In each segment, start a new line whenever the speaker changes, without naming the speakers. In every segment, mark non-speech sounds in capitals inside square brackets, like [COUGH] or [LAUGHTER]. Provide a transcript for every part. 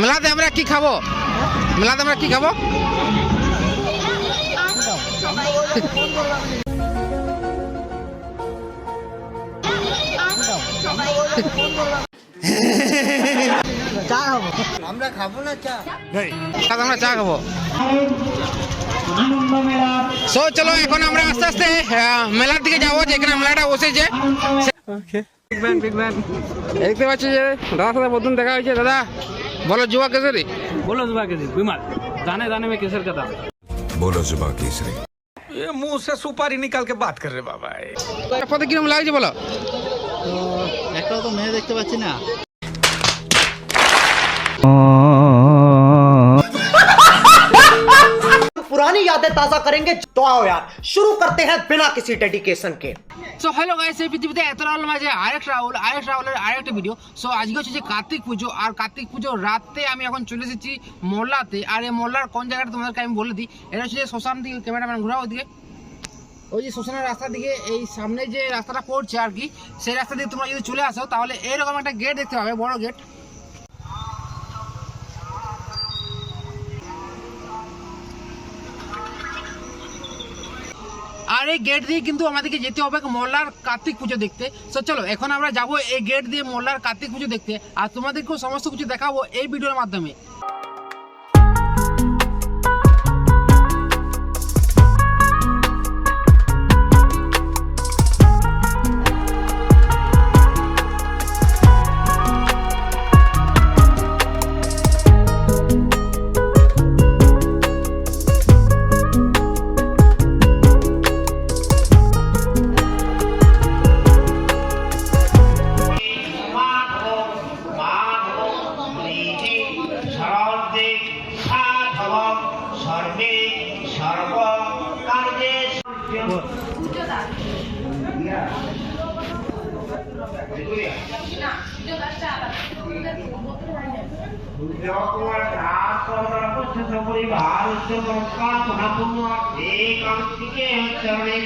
মেলাতে আমরা কি খাব? মেলাতে আমরা কি খাব? সাথে আমরা চা খাব। সো চলো এখন আমরা আস্তে আস্তে মেলার দিকে যাব যেখানে মেলাটা বসেছে। দেখতে পাচ্ছি যে দাদার সাথে প্রথম দেখা হয়েছে দাদা। বলো যুবা কেসরি
बोलो जुबा के जी विमल दाने दाने में केसर का दाम
बोलो जुबा केसरी
ये मुंह से सुपारी निकाल के बात कर रहे बाबा
পথে কিরকম লাগছে বলো
একটাও তো মেয়ে দেখতে পাচ্ছি না
पुरानी यादें ताजा करेंगे तो आओ यार शुरू करते हैं बिना किसी डेडिकेशन के
সো হ্যালো গাইস এই পৃথিবীতে এত রাহুল মাঝে আরেক রাহুল আরেক রাহুলের আরেকটা ভিডিও সো আজকে হচ্ছে যে কার্তিক পুজো আর কার্তিক পুজো রাতে আমি এখন চলে এসেছি মোল্লাতে আর এই মোল্লার কোন জায়গাটা তোমাদেরকে আমি বলে দিই এটা হচ্ছে যে শ্মশান দিকে ক্যামেরাম্যান ঘোরাও ওদিকে ওই যে শ্মশানের রাস্তার দিকে এই সামনে যে রাস্তাটা পড়ছে আর কি সেই রাস্তা দিয়ে তোমরা যদি চলে আসো তাহলে এরকম একটা গেট দেখতে পাবে বড় গেট আর এই গেট দিয়ে কিন্তু আমাদেরকে যেতে হবে মোল্লার কার্তিক পুজো দেখতে। সো চলো, এখন আমরা যাব এই গেট দিয়ে মোল্লার কার্তিক পুজো দেখতে। আর তোমাদেরকেও সমস্ত কিছু দেখাবো এই ভিডিওর মাধ্যমে।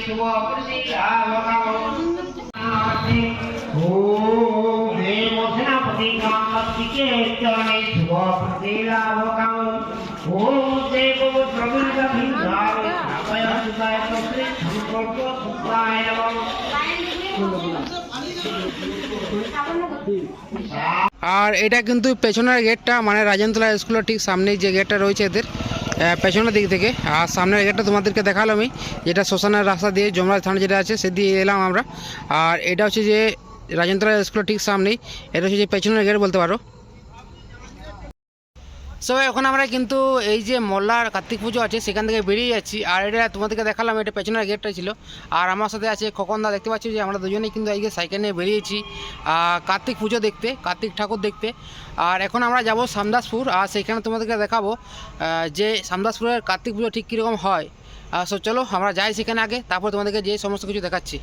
শুভ হে মথনাপতি কান্তিকে
আর এটা কিন্তু পেছনের গেটটা মানে রাজেন্দ্রলা স্কুলের ঠিক সামনে যে গেটটা রয়েছে এদের পেছনের দিক থেকে। আর সামনের গেটটা তোমাদেরকে দেখালাম আমি, যেটা শ্মশানের রাস্তা দিয়ে যমরাজ থানা যেটা আছে সে দিয়ে এলাম আমরা। আর এটা হচ্ছে যে রাজেন্দ্রলা স্কুলের ঠিক সামনেই, এটা হচ্ছে যে পেছনের গেট বলতে পারো। সো এখন আমরা কিন্তু এই যে মোল্লার কার্তিক পুজো আছে সেখান থেকে বেরিয়ে যাচ্ছি। আর এটা তোমাদেরকে দেখালাম এটা পেছনের গেটটা ছিল। আর আমার সাথে আছে খোকনদা দেখতে পাচ্ছি যে আমরা দুজনেই কিন্তু আজকে সাইকেল নিয়ে বেরিয়েছি। কার্তিক পুজো দেখতে কার্তিক ঠাকুর দেখতে। আর এখন আমরা যাব সামদাসপুর আর সেখানে তোমাদেরকে দেখাবো যে সামদাসপুরের কার্তিক পুজো ঠিক কীরকম হয়। সো চলো আমরা যাই সেখানে আগে তারপর তোমাদেরকে যে সমস্ত কিছু দেখাচ্ছি।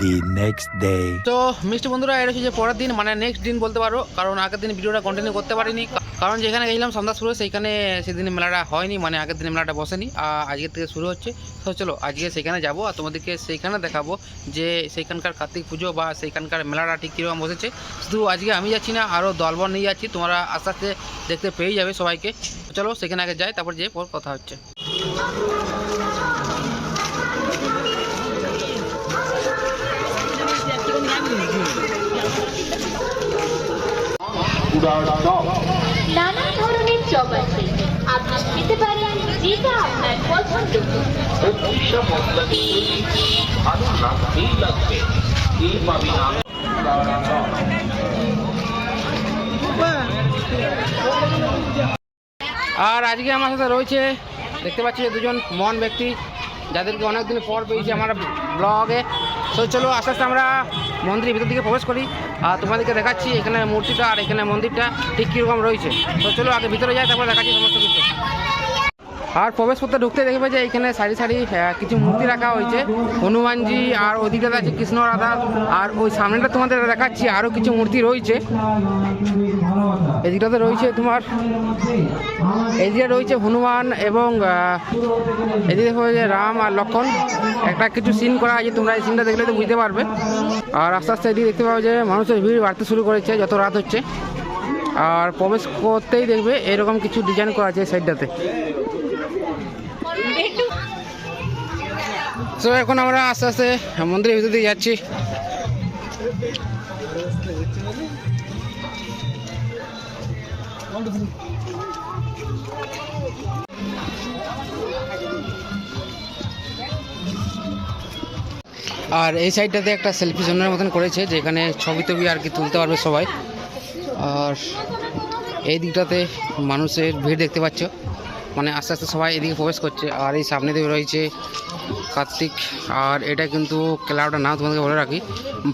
The next day.
তো মিষ্টি বন্ধুরা এটা হচ্ছে যে পরের দিন মানে নেক্সট দিন বলতে পারো কারণ আগের দিন ভিডিওটা কন্টিনিউ করতে পারিনি। কারণ যেখানে গেছিলাম সন্ধ্যাসপুরে সেইখানে সেদিন মেলাটা হয়নি মানে আগের দিন মেলাটা বসেনি, আর আজকের থেকে শুরু হচ্ছে। তো চলো, আজকে সেখানে যাব আর তোমাদেরকে সেইখানে দেখাবো যে সেইখানকার কার্তিক পুজো বা সেইখানকার মেলাটা ঠিক কীরকম বসেছে। শুধু আজকে আমি যাচ্ছি না, আরও দলবল নিয়ে যাচ্ছি, তোমরা আস্তে আস্তে দেখতে পেয়ে যাবে সবাইকে। চলো, সেখানে আগে যাই, তারপর যে পর কথা হচ্ছে।
নানা
আর আজকে আমার সাথে রয়েছে, দেখতে পাচ্ছি দুজন মন ব্যক্তি, যাদেরকে অনেকদিন পর পেয়েছি আমার ব্লগে তো চলো, আস্তে আস্তে আমরা মন্দিরের ভিতর দিকে প্রবেশ করি। আর তোমাদেরকে দেখাচ্ছি এখানে মূর্তিটা আর এখানে মন্দিরটা ঠিক কীরকম রয়েছে। তো চলো আগে ভিতরে যাই, তারপরে দেখাচ্ছি সমস্ত কিছু। আর প্রবেশ করতে ঢুকতে দেখবে যে এখানে সারি সারি কিছু মূর্তি রাখা হয়েছে। হনুমানজি আর ওদিকে আছে কৃষ্ণ রাধা। আর ওই সামনেটা তোমাদের দেখাচ্ছি, আরও কিছু মূর্তি রয়েছে। এদিকটাতে রয়েছে তোমার, এদিকে রয়েছে হনুমান এবং এদিকে যে রাম আর লক্ষণ। একটা কিছু সিন করা আছে, তোমরা এই সিনটা দেখলে তো বুঝতে পারবে। আর আস্তে আস্তে এদিকে দেখতে পাবে যে মানুষের ভিড় বাড়তে শুরু করেছে, যত রাত হচ্ছে। আর প্রবেশ করতেই দেখবে এরকম কিছু ডিজাইন করা আছে সাইডটাতে তো এখন আমরা আস্তে আস্তে মন্দিরের ভিতর দিয়ে যাচ্ছি। আর এই সাইডটাতে একটা সেলফি জোনের মতন করেছে, যেখানে ছবি টবি আর কি তুলতে পারবে সবাই। আর এই দিকটাতে মানুষের ভিড় দেখতে পাচ্ছ। মানে আস্তে আস্তে সবাই এদিকে প্রবেশ করছে, আর এই সামনে দিয়ে রয়েছে কার্তিক। আর এটা কিন্তু ক্লাবটার নাম তোমাদেরকে বলে রাখি।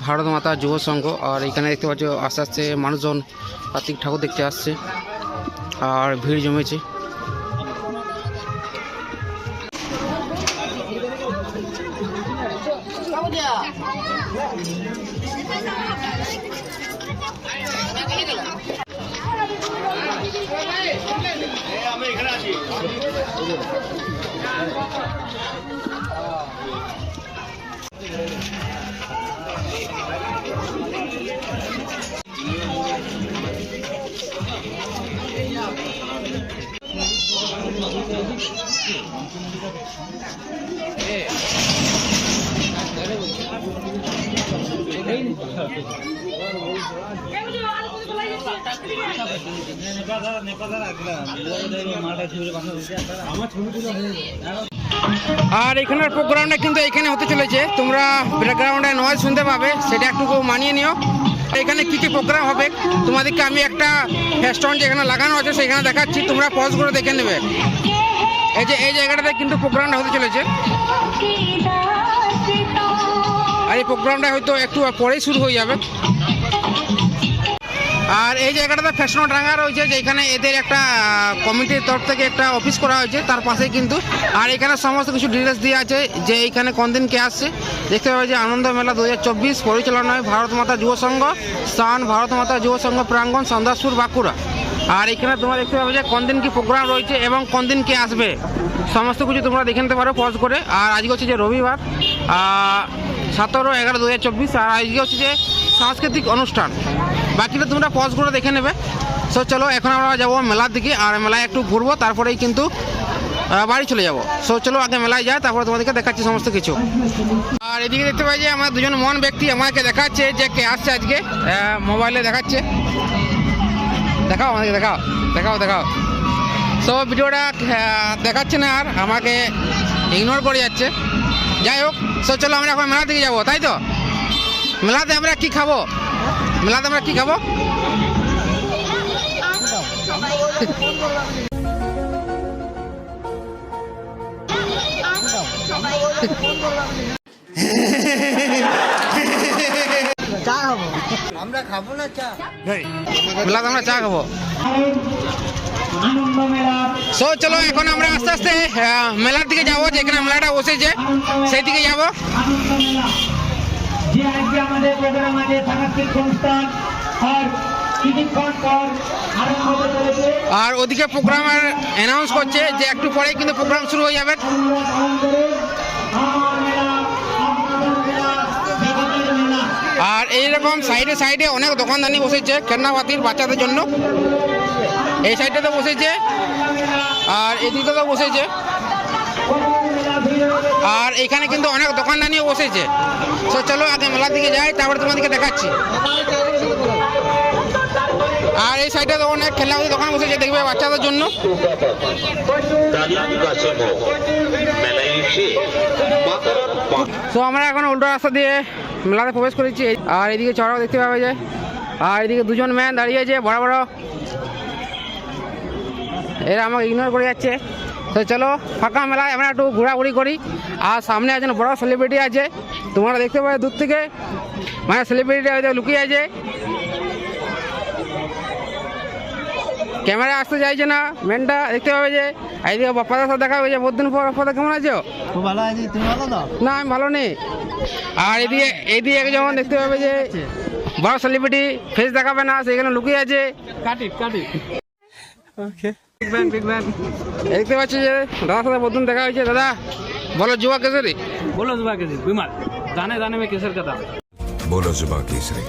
ভারত মাতা যুব সংঘ। আর এখানে দেখতে পাচ্ছ, আস্তে আস্তে মানুষজন কার্তিক ঠাকুর দেখতে আসছে। আর ভিড় জমেছে। 네. 여러분. আর এখানের প্রোগ্রামটা কিন্তু এখানে হতে চলেছে। তোমরা ব্যাকগ্রাউন্ডে নয় শুনতে পাবে, সেটা একটু মানিয়ে নিও। এখানে কী কী প্রোগ্রাম হবে? তোমাদেরকে আমি একটা ফেস্টন যেখানে লাগানো আছে, সেখানে দেখাচ্ছি। তোমরা পজ করে দেখে নেবে। এই যে, এই জায়গাটাতে কিন্তু প্রোগ্রামটা হতে চলেছে। আর এই প্রোগ্রামটা হয়তো একটু পরেই শুরু হয়ে যাবে। আর এই জায়গাটাতে ফ্যাশন টাঙ্গা রয়েছে, যেখানে এদের একটা কমিটির তরফ থেকে একটা অফিস করা হয়েছে, তার পাশেই কিন্তু, আর এখানে সমস্ত কিছু ডিটেলস দিয়ে আছে, যে এইখানে কোন দিন কে আসছে। দেখতে পাবে যে আনন্দ মেলা দু হাজার চব্বিশ পরিচালনায় ভারত মাতা যুব সংঘ, স্থান ভারত মাতা যুব সংঘ প্রাঙ্গণ, সন্দাসপুর, বাঁকুড়া। আর এখানে তোমরা দেখতে পাবে যে কোন দিন কি প্রোগ্রাম রয়েছে এবং কোন দিন কে আসবে। সমস্ত কিছু তোমরা দেখে নিতে পারো পজ করে। আর আজকে হচ্ছে যে রবিবার সতেরো এগারো দু আর আজকে হচ্ছে যে সাংস্কৃতিক অনুষ্ঠান। বাকিটা তোমরা পজ করে দেখে নেবে। সো চলো, এখন আমরা যাব মেলার দিকে, আর মেলায় একটু ঘুরবো, তারপরেই কিন্তু বাড়ি চলে যাব। সো চলো, আগে মেলায় যায় তারপরে তোমাদেরকে দেখাচ্ছি সমস্ত কিছু। আর এদিকে দেখতে পাই যে, আমার দুজন মন ব্যক্তি আমাকে দেখাচ্ছে, যে কে আসছে আজকে। মোবাইলে দেখাচ্ছে। দেখাও, আমাদেরকে দেখাও দেখাও দেখাও। সো ভিডিওটা দেখাচ্ছে না আর, আমাকে ইগনোর করে যাচ্ছে। যাই হোক সো চলো, আমরা এখন মেলার দিকে যাব, তাই তো? মেলাতে আমরা কি খাব? মেলাতে আমরা কি খাব? মেলাতে আমরা চা খাব। সো চলো এখন আমরা আস্তে আস্তে মেলার দিকে যাব যেখানে মেলাটা বসেছে সেই দিকে যাব।
যে আজকে আমাদের প্রোগ্রাম আছে, সাংস্কৃতিক আর
আর ওদিকে প্রোগ্রামের অ্যানাউন্স করছে যে একটু পরেই কিন্তু প্রোগ্রাম শুরু হয়ে যাবে। আর এইরকম সাইডে সাইডে অনেক দোকানদানি বসেছে খেলনাপাতির বাচ্চাদের জন্য। এই সাইডটাতে বসেছে, আর এদিকে তো বসেছে। আর এখানে কিন্তু অনেক দোকানদানিও বসেছে। তো চলো, আগে মেলার দিকে যাই, তারপরে তোমাদেরকে দেখাচ্ছি। আর এই সাইডে তো অনেক খেলনাপাতির দোকান বসেছে দেখবে বাচ্চাদের জন্য। তো আমরা এখন উল্টো রাস্তা দিয়ে মেলাতে প্রবেশ করেছি। আর এদিকে চড়াও দেখতে পাওয়া যায় আর এদিকে দুজন ম্যান দাঁড়িয়ে আছে, বড় বড়। এরা আমাকে ইগনোর করে যাচ্ছে। তো চলো ফাঁকা মেলায় আমরা একটু ঘোরাঘুরি করি। আর সামনে একজন বড় সেলিব্রিটি আছে। তোমরা দেখতে পাবে দূর থেকে। মানে সেলিব্রিটি হয়তো লুকিয়ে আছে। ক্যামেরা আসতে চাইছে না। মেনটা দেখতে পাবে যে এইদিকে বাপ্পাদার সাথে দেখা হয়েছে। বহুদিন পর বাপ্পাদা কেমন আছো?
খুব ভালো আছি। তুমি ভালো তো?
না আমি ভালো নেই। আর এদিকে এইদিকে যেমন দেখতে পাবে যে বড় সেলিব্রিটি ফেস দেখাবে না সেখানে লুকিয়ে আছে।
Cut cut it. Big ban big ban
এই দেখতে পাচ্ছি যে দাদার সাথে প্রথম দেখা হয়েছে দাদা বলো যুবা কেসরি
बोलो जुबा के जी विमल दाने दाने में केसर का दाम
बोलो जुबा केसरी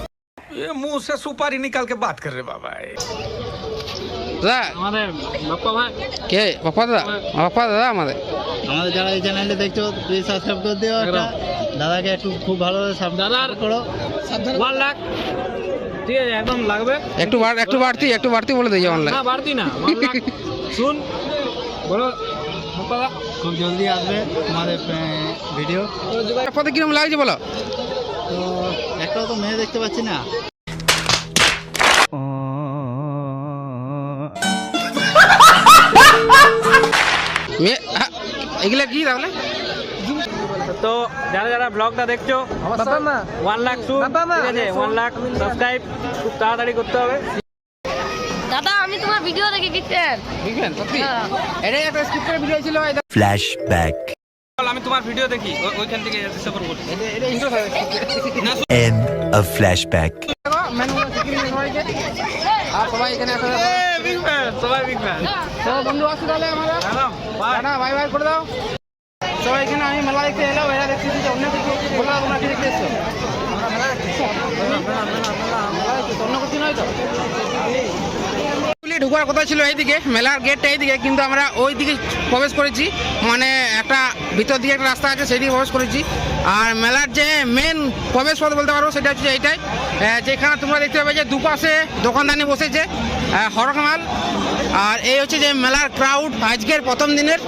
ये मुंह से सुपारी निकाल के बात कर रहे बाबा
দাদা
আমাদের বাপ্পা ভাই
কে বাপ্পা দাদা বাপ্পা দাদা আমাদের
আমাদের যারা এই চ্যানেলটা দেখছো প্লিজ সাবস্ক্রাইব করে দিও একটা দাদাকে একটু খুব ভালোভাবে সাবধান
দাদার-
করো
ওয়ান লাখ ঠিক আছে একদম লাগবে।
একটু একটু বাড়তি একটু বাড়তি বলে দিই অনলাইন
না বাড়তি না [LAUGHS] শুন বলো
খুব জলদি আসবে তোমাদের ভিডিও
পথে কীরকম লাগছে বলো?
তো একটাও তো মেয়ে দেখতে পাচ্ছি না।
মেয়ে হ্যাঁ, এগুলা কি তাহলে?
তো যারা যারা ব্লগটা দেখছ ওয়ান লাখ ঠিক আছে ওয়ান লাখ সাবস্ক্রাইব খুব তাড়াতাড়ি করতে হবে।
দাদা আমি তোমার ভিডিও দেখে গেছেন
বুঝলেন সত্যি?
হ্যাঁ।
এটাই একটা স্ক্রিপ্টের ভিডিও ছিল এটা
আমি তোমার ভিডিও দেখি ওইখান থেকে
আর সবাই এখানে
সবাই বিগ ফ্যান
তো বন্ধু আসছে তাহলে আমরা বাই বাই করে দাও। এখানে আমি মেলা দেখতে এলাম এরা দেখছি ঢুকার কথা ছিল এইদিকে, মেলার গেটটা এইদিকে, কিন্তু আমরা ওই দিকে প্রবেশ করেছি। মানে একটা ভিতর দিকে একটা রাস্তা আছে সেই দিকে প্রবেশ করেছি। আর মেলার যে মেন প্রবেশ পথ বলতে পারব সেটা হচ্ছে এইটাই। যেখানে তোমরা দেখতে পাবে যে দুপাশে দোকানদানি বসেছে হরকমাল আর এই হচ্ছে যে মেলার ক্রাউড আজকের প্রথম দিনের।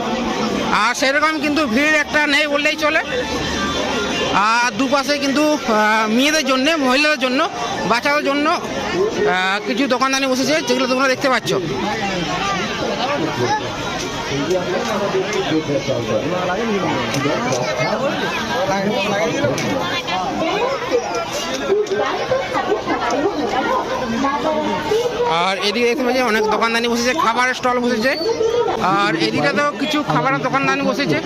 আর সেরকম কিন্তু ভিড় একটা নেই বললেই চলে। আর দুপাশে কিন্তু মেয়েদের জন্য, মহিলাদের জন্য, বাচ্চাদের জন্য কিছু দোকানদানি বসেছে, যেগুলো তোমরা দেখতে পাচ্ছ। আর এদিকে দেখতে পাচ্ছি অনেক দোকানদানি বসেছে খাবারের স্টল বসেছে। আর এদিকে তো কিছু খাবারের দোকানদানি বসেছে।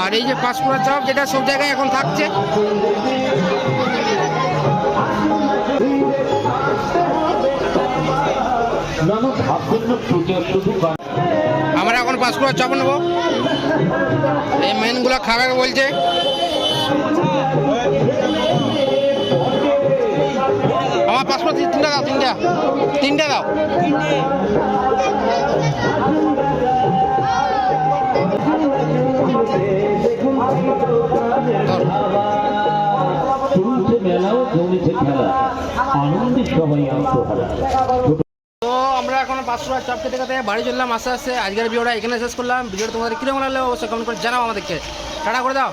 আর এই যে পাঁচপুরা চপ, যেটা সব জায়গায় এখন থাকছে। আমরা এখন পাঁচপুরা চপ নেব। এই মেনগুলো খাবে বলছে। পাঁচপুরা তিনটা দাও, তিনটা। তিনটা দাও। তো আমরা এখন পাঁচশো টাকা চাপ খেতে খেতে বাড়ি চললাম, আস্তে আস্তে। আজকের ভিডিওটা এখানে শেষ করলাম। ভিডিওটা তোমাদের কীরকম লাগল অবশ্যই কমেন্ট করে জানাও আমাদেরকে। টাটা করে দাও।